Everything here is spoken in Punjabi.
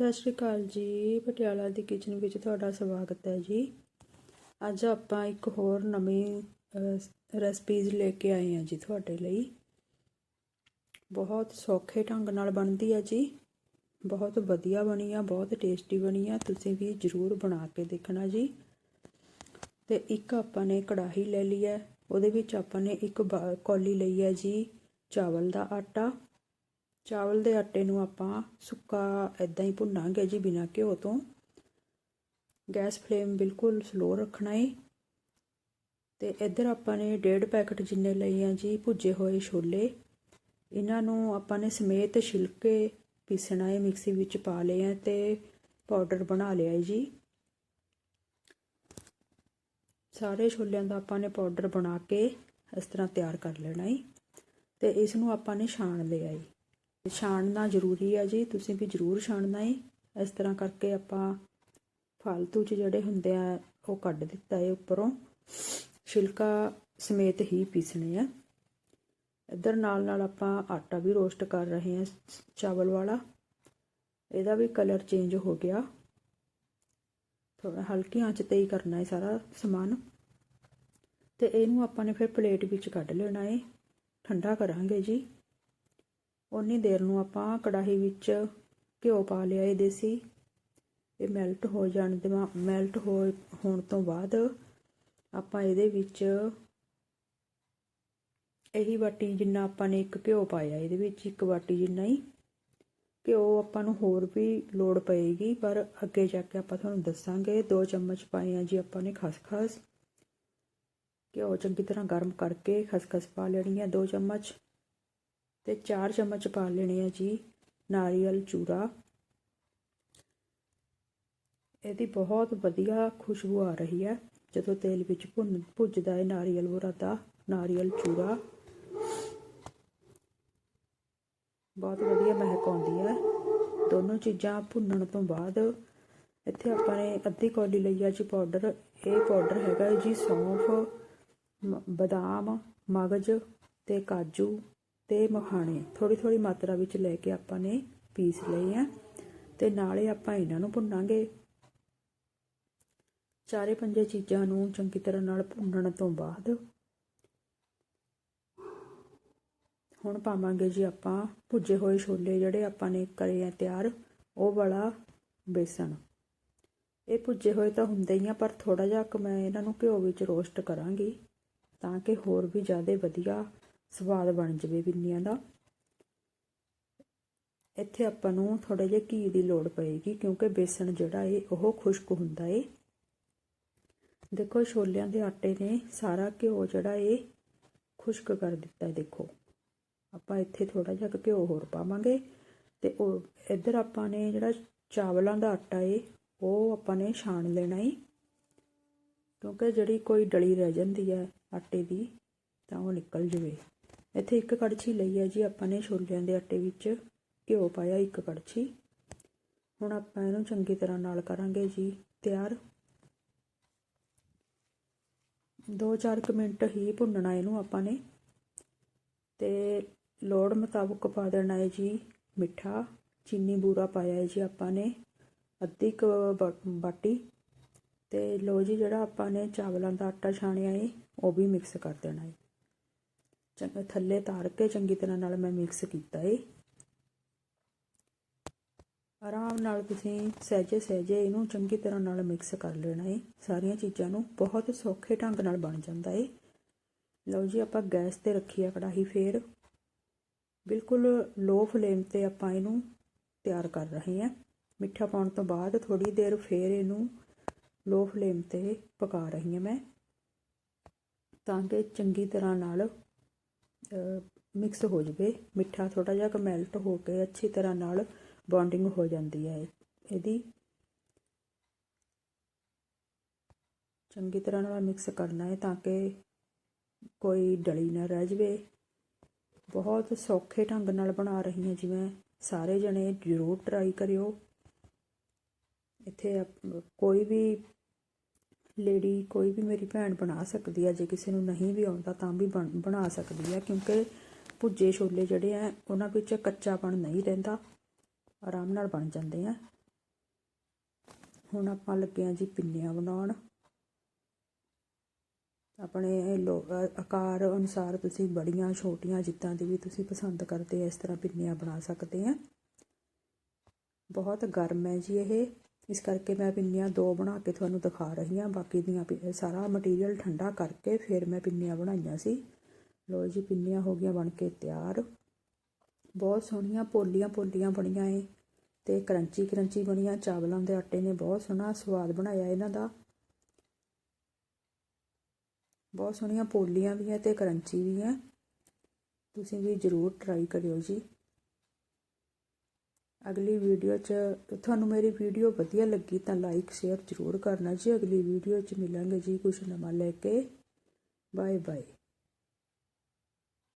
ਸਤਿ ਸ਼੍ਰੀ ਅਕਾਲ ਜੀ, ਪਟਿਆਲਾ ਦੀ ਕਿਚਨ ਵਿੱਚ ਤੁਹਾਡਾ ਸਵਾਗਤ ਹੈ ਜੀ। ਅੱਜ ਆਪਾਂ ਇੱਕ ਹੋਰ ਨਵੀਂ ਰੈਸਪੀਜ਼ ਲੈ ਕੇ ਆਏ ਹਾਂ ਜੀ ਤੁਹਾਡੇ ਲਈ। ਬਹੁਤ ਸੌਖੇ ਢੰਗ ਨਾਲ ਬਣਦੀ ਹੈ ਜੀ। ਬਹੁਤ ਵਧੀਆ ਬਣੀ ਆ, ਬਹੁਤ ਟੇਸਟੀ ਬਣੀ ਆ। ਤੁਸੀਂ ਵੀ ਜ਼ਰੂਰ ਬਣਾ ਕੇ ਦੇਖਣਾ ਜੀ। ਤੇ ਇੱਕ ਆਪਾਂ ਨੇ ਕੜਾਹੀ ਲੈ ਲਈ ਹੈ। ਉਹਦੇ ਵਿੱਚ ਆਪਾਂ ਨੇ ਇੱਕ ਕੌਲੀ ਲਈ ਹੈ ਜੀ ਚਾਵਲ ਦਾ ਆਟਾ। ਚਾਵਲ ਦੇ ਆਟੇ ਨੂੰ ਆਪਾਂ ਸੁੱਕਾ ਇਦਾਂ ਹੀ ਭੁੰਨਾਂਗੇ ਜੀ ਬਿਨਾਂ ਘਿਓ ਤੋਂ। ਗੈਸ ਫਲੇਮ ਬਿਲਕੁਲ ਸਲੋ ਰੱਖਣਾ ਹੈ ਤੇ ਇੱਧਰ ਆਪਾਂ ਨੇ ਡੇਢ ਪੈਕਟ ਜਿੰਨੇ ਲਏ ਆ ਜੀ ਭੁੱਜੇ ਹੋਏ ਛੋਲੇ। ਇਹਨਾਂ ਨੂੰ ਆਪਾਂ ਨੇ ਸਮੇਤ ਛਿਲਕੇ ਪੀਸਣਾ ਹੈ ਮਿਕਸੀ ਵਿੱਚ ਪਾ ਲਏ ਆ ਤੇ ਪਾਊਡਰ ਬਣਾ ਲਿਆ ਹੈ ਜੀ। ਸਾਰੇ ਛੋਲਿਆਂ ਦਾ ਆਪਾਂ ਨੇ ਪਾਊਡਰ ਬਣਾ ਕੇ ਇਸ ਤਰ੍ਹਾਂ ਤਿਆਰ ਕਰ ਲੈਣਾ ਹੈ ਤੇ ਇਸ ਨੂੰ ਆਪਾਂ ਨੇ ਛਾਣ ਲਿਆ ਹੈ ਛਾਣਨਾ ਜ਼ਰੂਰੀ ਆ ਜੀ, ਤੁਸੀਂ ਵੀ ਜ਼ਰੂਰ ਛਾਣਨਾ ਹੈ ਇਸ ਤਰ੍ਹਾਂ ਕਰਕੇ ਆਪਾਂ ਫਾਲਤੂ ਚ ਜਿਹੜੇ ਹੁੰਦੇ ਆ, ਉਹ ਕੱਢ ਦਿੱਤਾ ਹੈ ਉੱਪਰੋਂ। ਛਿਲਕਾ ਸਮੇਤ ਹੀ ਪੀਸਣੇ ਆ। ਇੱਧਰ ਨਾਲ ਨਾਲ ਆਪਾਂ ਆਟਾ ਵੀ ਰੋਸਟ ਕਰ ਰਹੇ ਹਾਂ ਚਾਵਲ ਵਾਲਾ। ਇਹਦਾ ਵੀ ਕਲਰ ਚੇਂਜ ਹੋ ਗਿਆ। ਥੋੜਾ ਹਲਕੀ ਆਂਚ ਤੇ ਹੀ ਕਰਨਾ ਹੈ ਸਾਰਾ ਸਮਾਨ। ਤੇ ਇਹਨੂੰ ਆਪਾਂ ਨੇ ਫਿਰ ਪਲੇਟ ਵਿੱਚ ਕੱਢ ਲੈਣਾ ਹੈ ਠੰਡਾ ਕਰਾਂਗੇ ਜੀ। ਉਨੀ ਦੇਰ ਨੂੰ ਆਪਾਂ ਕੜਾਹੀ ਵਿੱਚ ਘਿਓ ਪਾ ਲਿਆ ਇਹ ਦੇਸੀ ਇਹ ਮੈਲਟ ਹੋ ਜਾਣ ਦੇ ਮੈਲਟ ਹੋ, ਹੋਣ ਤੋਂ ਬਾਅਦ ਆਪਾਂ ਇਹਦੇ ਵਿੱਚ ਇਹੀ ਬਾਟੀ ਜਿੰਨਾ ਆਪਾਂ ਨੇ ਇੱਕ ਘਿਓ ਪਾਇਆ ਇਹਦੇ ਵਿੱਚ ਇੱਕ ਵਾਟੀ ਜਿੰਨਾ ਹੀ। ਘਿਓ ਆਪਾਂ ਨੂੰ ਹੋਰ ਵੀ ਲੋੜ ਪਏਗੀ, ਪਰ ਅੱਗੇ ਜਾ ਕੇ ਆਪਾਂ ਤੁਹਾਨੂੰ ਦੱਸਾਂਗੇ। 2 ਚਮਚ ਪਾਏ ਆ ਜੀ ਆਪਾਂ ਨੇ ਖਸਖਸ। ਘਿਓ ਚੰਗੀ ਤਰ੍ਹਾਂ ਗਰਮ ਕਰਕੇ ਖਸਖਸ ਪਾ ਲੈਣੀ ਹੈ 2 ਚਮਚ। ਤੇ 4 ਚਮਚ ਪਾ ਲੈਣੇ ਆ ਜੀ ਨਾਰੀਅਲ ਚੂਰਾ। ਇਹਦੀ ਬਹੁਤ ਵਧੀਆ ਖੁਸ਼ਬੂ ਆ ਰਹੀ ਹੈ ਜਦੋਂ ਤੇਲ ਵਿੱਚ ਭੁੰਨ, ਭੁੱਜਦਾ ਹੈ ਨਾਰੀਅਲ ਬੁਰਾਦਾ ਨਾਰੀਅਲ ਚੂਰਾ। ਬਹੁਤ ਵਧੀਆ ਮਹਿਕ ਆਉਂਦੀ ਹੈ। ਦੋਨੋਂ ਚੀਜ਼ਾਂ ਭੁੰਨਣ ਤੋਂ ਬਾਅਦ ਇੱਥੇ ਆਪਾਂ ਨੇ ਅੱਧੀ ਕੌਲੀ ਲਈ ਆ ਜੀ ਪਾਊਡਰ। ਇਹ ਪਾਊਡਰ ਹੈਗਾ ਜੀ ਸੌਂਫ ਬਦਾਮ, ਮਗਜ ਤੇ ਕਾਜੂ। ਤੇ ਮਖਾਣੇ ਥੋੜੀ ਥੋੜੀ ਮਾਤਰਾ ਵਿੱਚ ਲੈ ਕੇ ਆਪਾਂ ਨੇ ਪੀਸ ਲਏ ਆ ਤੇ ਨਾਲੇ ਆਪਾਂ ਇਹਨਾਂ ਨੂੰ ਭੁੰਨਾਂਗੇ। ਚਾਰੇ ਪੰਜੇ ਚੀਜ਼ਾਂ ਨੂੰ ਚੰਗੀ ਤਰ੍ਹਾਂ ਨਾਲ ਭੁੰਨਣ ਤੋਂ ਬਾਅਦ ਹੁਣ ਪਾਵਾਂਗੇ ਜੀ ਆਪਾਂ ਭੁੱਜੇ ਹੋਏ ਛੋਲੇ ਜਿਹੜੇ ਆਪਾਂ ਨੇ ਕਰੇ ਆ ਤਿਆਰ, ਉਹ ਵਾਲਾ ਬੇਸਣ। ਇਹ ਭੁੱਜੇ ਹੋਏ ਤਾਂ ਹੁੰਦੇ ਹੀ ਆ, ਪਰ ਥੋੜਾ ਜਿਹਾ ਕਿ ਮੈਂ ਇਹਨਾਂ ਨੂੰ ਘਿਓ ਵਿੱਚ ਰੋਸਟ ਕਰਾਂਗੀ ਤਾਂ ਕਿ ਹੋਰ ਵੀ ਜ਼ਿਆਦਾ ਵਧੀਆ ਸਵਾਦ ਬਣ ਜਵੇ ਪਿੰਨੀਆਂ ਦਾ। ਇੱਥੇ ਆਪਾਂ ਨੂੰ ਥੋੜਾ ਜਿਹਾ ਘੀ ਦੀ ਲੋੜ ਪਏਗੀ ਕਿਉਂਕਿ ਬੇਸਣ ਜਿਹੜਾ ਏ, ਉਹ ਖੁਸ਼ਕ ਹੁੰਦਾ ਏ। ਦੇਖੋ ਛੋਲਿਆਂ ਦੇ ਆਟੇ ਨੇ ਸਾਰਾ ਘਿਓ ਜਿਹੜਾ ਏ, ਖੁਸ਼ਕ ਕਰ ਦਿੱਤਾ ਹੈ ਦੇਖੋ। ਆਪਾਂ ਇੱਥੇ ਥੋੜਾ ਜਿਹਾ ਘਿਓ ਹੋਰ ਪਾਵਾਂਗੇ ਤੇ ਉਹ ਇੱਧਰ ਆਪਾਂ ਨੇ ਜਿਹੜਾ ਚਾਵਲਾਂ ਦਾ ਆਟਾ ਏ, ਉਹ ਆਪਾਂ ਨੇ ਛਾਣ ਲੈਣਾ ਏ। ਕਿਉਂਕਿ ਜਿਹੜੀ ਕੋਈ ਡਲੀ ਰਹਿ ਜਾਂਦੀ ਹੈ ਆਟੇ ਦੀ, ਤਾਂ ਉਹ ਨਿਕਲ ਜਵੇ। ਇੱਥੇ ਇੱਕ ਕੜਛੀ ਲਈ ਹੈ ਜੀ, ਆਪਾਂ ਨੇ ਛੋਲਿਆਂ ਦੇ ਆਟੇ ਵਿੱਚ ਘਿਓ ਪਾਇਆ ਇੱਕ ਕੜਛੀ। ਹੁਣ ਆਪਾਂ ਇਹਨੂੰ ਚੰਗੀ ਤਰ੍ਹਾਂ ਨਾਲ ਕਰਾਂਗੇ ਜੀ, ਤਿਆਰ। 2-4 ਮਿੰਟ ਹੀ ਭੁੰਨਣਾ ਇਹਨੂੰ ਆਪਾਂ ਨੇ। ਤੇ ਲੋੜ ਮੁਤਾਬਕ ਪਾ ਦੇਣਾ ਹੈ ਜੀ ਮਿੱਠਾ। ਚੀਨੀ ਬੂਰਾ ਪਾਇਆ ਹੈ ਜੀ ਆਪਾਂ ਨੇ, ਅੱਧੀ ਕ ਬਾਟੀ। ਤੇ ਲੋ ਜੀ, ਜਿਹੜਾ ਆਪਾਂ ਨੇ ਚਾਵਲਾਂ ਦਾ ਆਟਾ ਛਾਣਿਆ ਏ, ਉਹ ਵੀ ਮਿਕਸ ਕਰ ਦੇਣਾ ਹੈ ਥੱਲੇ ਤਾਰ ਕੇ ਚੰਗੀ ਤਰ੍ਹਾਂ ਨਾਲ ਮੈਂ ਮਿਕਸ ਕੀਤਾ ਏ। ਆਰਾਮ ਨਾਲ ਤੁਸੀਂ ਸਹਿਜੇ ਸਹਿਜੇ ਇਹਨੂੰ ਚੰਗੀ ਤਰ੍ਹਾਂ ਨਾਲ ਮਿਕਸ ਕਰ ਲੈਣਾ ਏ। ਸਾਰੀਆਂ ਚੀਜ਼ਾਂ ਨੂੰ ਬਹੁਤ ਸੌਖੇ ਢੰਗ ਨਾਲ ਬਣ ਜਾਂਦਾ ਏ। ਲਓ ਜੀ, ਆਪਾਂ ਗੈਸ ਤੇ ਰੱਖੀ ਆ ਕੜਾਹੀ ਫੇਰ। ਬਿਲਕੁਲ ਲੋ ਫਲੇਮ ਤੇ ਆਪਾਂ ਇਹਨੂੰ ਤਿਆਰ ਕਰ ਰਹੇ ਹਾਂ ਮਿੱਠਾ ਪਾਉਣ ਤੋਂ ਬਾਅਦ ਥੋੜੀ ਦੇਰ ਫੇਰ ਇਹਨੂੰ ਲੋ ਫਲੇਮ ਤੇ ਪਕਾ ਰਹੀ ਹਾਂ ਮੈਂ। ਤਾਂ ਕਿ ਚੰਗੀ ਤਰ੍ਹਾਂ ਨਾਲ ਮਿਕਸ ਹੋ ਜਵੇ, ਮਿੱਠਾ ਥੋੜਾ ਜਿਹਾ ਮੈਲਟ ਹੋ ਕੇ ਅੱਛੀ ਤਰ੍ਹਾਂ ਨਾਲ ਬੌਂਡਿੰਗ ਹੋ ਜਾਂਦੀ ਹੈ ਇਹਦੀ ਚੰਗੀ ਤਰ੍ਹਾਂ ਨਾਲ ਮਿਕਸ ਕਰਨਾ ਹੈ ਤਾਂ ਕਿ ਕੋਈ ਡਲੀ ਨਾ ਰਹਿ ਜਵੇ। ਬਹੁਤ ਸੌਖੇ ਢੰਗ ਨਾਲ ਬਣਾ ਰਹੀ ਹਾਂ, ਜਿਵੇਂ ਸਾਰੇ ਜਣੇ ਜ਼ਰੂਰ ਟਰਾਈ ਕਰਿਓ। ਇੱਥੇ ਕੋਈ ਵੀ ਲੇਡੀ ਕੋਈ ਵੀ ਮੇਰੀ ਭੈਣ ਬਣਾ ਸਕਦੀ ਹੈ ਜੇ ਕਿਸੇ ਨੂੰ ਨਹੀਂ ਵੀ ਆਉਂਦਾ ਤਾਂ ਵੀ ਬਣਾ ਸਕਦੀ ਹੈ ਕਿਉਂਕਿ ਭੁੱਜੇ ਛੋਲੇ ਜਿਹੜੇ ਆ, ਉਹਨਾਂ ਵਿੱਚ ਕੱਚਾਪਣ ਨਹੀਂ ਰਹਿੰਦਾ, ਆਰਾਮ ਨਾਲ ਬਣ ਜਾਂਦੇ ਆ। ਹੁਣ ਆਪਾਂ ਲੱਗੇ ਹਾਂ ਜੀ ਪਿੰਨੀਆਂ ਬਣਾਉਣ। ਆਪਣੇ ਲੋ ਆਕਾਰ ਅਨੁਸਾਰ ਤੁਸੀਂ ਬੜੀਆਂ, ਛੋਟੀਆਂ ਜਿੱਦਾਂ ਦੀ ਵੀ ਤੁਸੀਂ ਪਸੰਦ ਕਰਦੇ ਇਸ ਤਰ੍ਹਾਂ ਪਿੰਨੀਆਂ ਬਣਾ ਸਕਦੇ ਆ। ਬਹੁਤ ਗਰਮ ਹੈ ਜੀ ਇਹ। ਇਸ ਕਰਕੇ ਮੈਂ ਪਿੰਨੀਆਂ ਦੋ ਬਣਾ ਕੇ ਤੁਹਾਨੂੰ ਦਿਖਾ ਰਹੀ ਹਾਂ। ਬਾਕੀ ਦੀਆਂ ਪਿ- ਸਾਰਾ ਮਟੀਰੀਅਲ ਠੰਡਾ ਕਰਕੇ ਫਿਰ ਮੈਂ ਪਿੰਨੀਆਂ ਬਣਾਈਆਂ ਸੀ। ਲੋ ਜੀ, ਪਿੰਨੀਆਂ ਹੋ ਗਈਆਂ ਬਣ ਕੇ ਤਿਆਰ। ਬਹੁਤ ਸੋਹਣੀਆਂ ਪੋਲੀਆਂ ਪੋਲੀਆਂ ਬਣੀਆਂ ਏ ਤੇ ਕਰੰਚੀ ਕਰੰਚੀ ਬਣੀਆਂ। ਚਾਵਲਾਂ ਦੇ ਆਟੇ ਨੇ ਬਹੁਤ ਸੋਹਣਾ ਸਵਾਦ ਬਣਾਇਆ ਇਹਨਾਂ ਦਾ। ਬਹੁਤ ਸੋਹਣੀਆਂ ਪੋਲੀਆਂ ਵੀ ਹੈ ਤੇ ਕਰੰਚੀ ਵੀ ਹੈ। ਤੁਸੀਂ ਵੀ ਜ਼ਰੂਰ ਟਰਾਈ ਕਰਿਓ ਜੀ। ਅਗਲੀ ਵੀਡੀਓ 'ਚ ਤੁਹਾਨੂੰ ਮੇਰੀ ਵੀਡੀਓ ਵਧੀਆ ਲੱਗੀ ਤਾਂ ਲਾਈਕ ਸ਼ੇਅਰ ਜ਼ਰੂਰ ਕਰਨਾ ਜੀ। ਅਗਲੀ ਵੀਡੀਓ 'ਚ ਮਿਲਾਂਗੇ ਜੀ ਕੁਝ ਨਵਾਂ ਲੈ ਕੇ। Bye bye